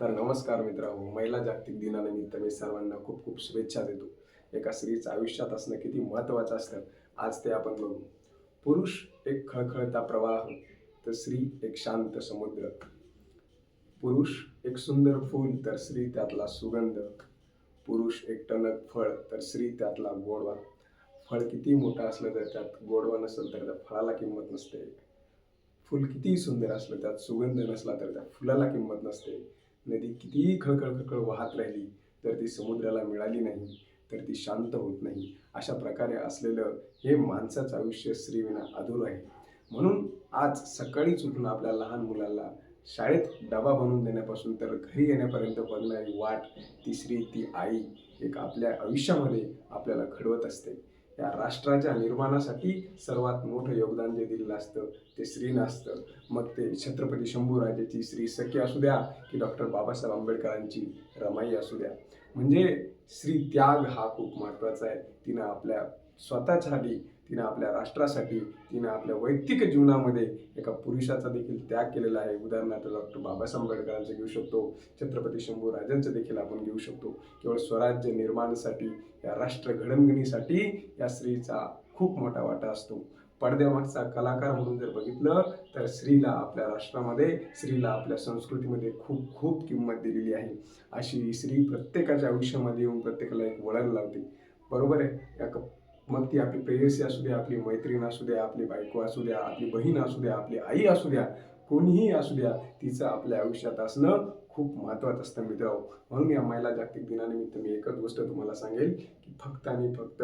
तर नमस्कार मित्रांनो महिला जागतिक दिनानिमित्त मी सर्वांना खूप खूप शुभेच्छा देतो. एका स्त्रीचं आयुष्यात असणं किती महत्त्वाचं असतं आज ते आपण बघू. पुरुष एक खळखळता प्रवाह तर स्त्री एक शांत समुद्र. पुरुष एक सुंदर फूल तर स्त्री त्यातला सुगंध. पुरुष एक टणक फळ तर स्त्री त्यातला गोडवा. फळ किती मोठं असलं तर त्यात गोडवा नसेल तर त्या फळाला किंमत नसते. फुल कितीही सुंदर असलं त्यात सुगंध नसला तर त्या फुलाला किंमत नसते. नदी कितीही खळखळ खळखळ वाहत राहिली तर ती समुद्राला मिळाली नाही तर ती शांत होत नाही. अशा प्रकारे असलेलं हे माणसाचं आयुष्य स्त्रीविना अधूर आहे. म्हणून आज सकाळीच उठून आपल्या लहान मुलाला शाळेत डबा बनवून देण्यापासून तर घरी येण्यापर्यंत बघणारी वाट ती स्त्री ती आई एक आपल्या आयुष्यामध्ये आपल्याला घडवत असते. या राष्ट्राच्या निर्माणासाठी सर्वात मोठं योगदान जे दिलेलं असतं ते श्री असतं मग ते छत्रपती शंभूराजाची श्री सखी असू द्या की डॉक्टर बाबासाहेब आंबेडकरांची रमाई असू द्या. म्हणजे श्री त्याग हा खूप महत्त्वाचा आहे. तिनं आपल्या स्वतःसाठी तिनं आपल्या राष्ट्रासाठी तिनं आपल्या वैयक्तिक जीवनामध्ये एका पुरुषाचा देखील त्याग केलेला आहे. उदाहरणार्थ डॉक्टर बाबासाहेब आंबेडकरांचं घेऊ शकतो. छत्रपती शंभू राजांचं देखील आपण घेऊ शकतो. केवळ स्वराज्य निर्माणासाठी या राष्ट्र घडणघडणीसाठी या स्त्रीचा खूप मोठा वाटा असतो. पडद्यामागचा कलाकार म्हणून जर बघितलं तर स्त्रीला आपल्या राष्ट्रामध्ये स्त्रीला आपल्या संस्कृतीमध्ये खूप खूप किंमत दिलेली आहे. अशी स्त्री प्रत्येकाच्या आयुष्यामध्ये येऊन प्रत्येकाला एक वळण लावते. बरोबर आहे? या मग ती आपली प्रेयसी असू द्या आपली मैत्रीण असू द्या आपली बायको असू द्या आपली बहीण असू द्या आपली आई असू द्या कोणीही असू द्या तिचं आपल्या आयुष्यात असणं खूप महत्त्वाचं असतं मित्र. म्हणून या महिला जागतिक दिनानिमित्त मी एकच गोष्ट तुम्हाला सांगेल की फक्त आणि फक्त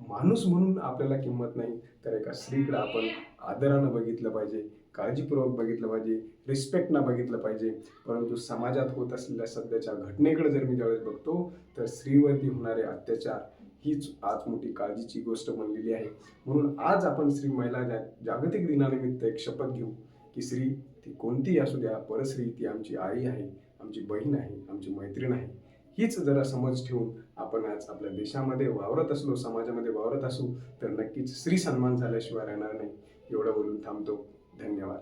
माणूस म्हणून आपल्याला किंमत नाही तर एका स्त्रीकडे आपण आदरानं बघितलं पाहिजे काळजीपूर्वक बघितलं पाहिजे रिस्पेक्टनं बघितलं पाहिजे. परंतु समाजात होत असलेल्या सध्याच्या घटनेकडे जर मी ज्यावेळेस बघतो तर स्त्रीवरती होणारे अत्याचार हीच आज मोठी काळजीची गोष्ट बनलेली आहे. म्हणून आज आपण स्त्री महिला जा जागतिक दिनानिमित्त एक शपथ घेऊ की स्त्री ती कोणतीही असू द्या परस्त्री ती आमची आई आहे आमची बहीण आहे आमची मैत्रीण आहे. हीच जरा समज ठेवून आपण आज आपल्या देशामध्ये वावरत असलो समाजामध्ये वावरत असू तर नक्कीच स्त्री सन्मान झाल्याशिवाय राहणार नाही. एवढं बोलून थांबतो. धन्यवाद.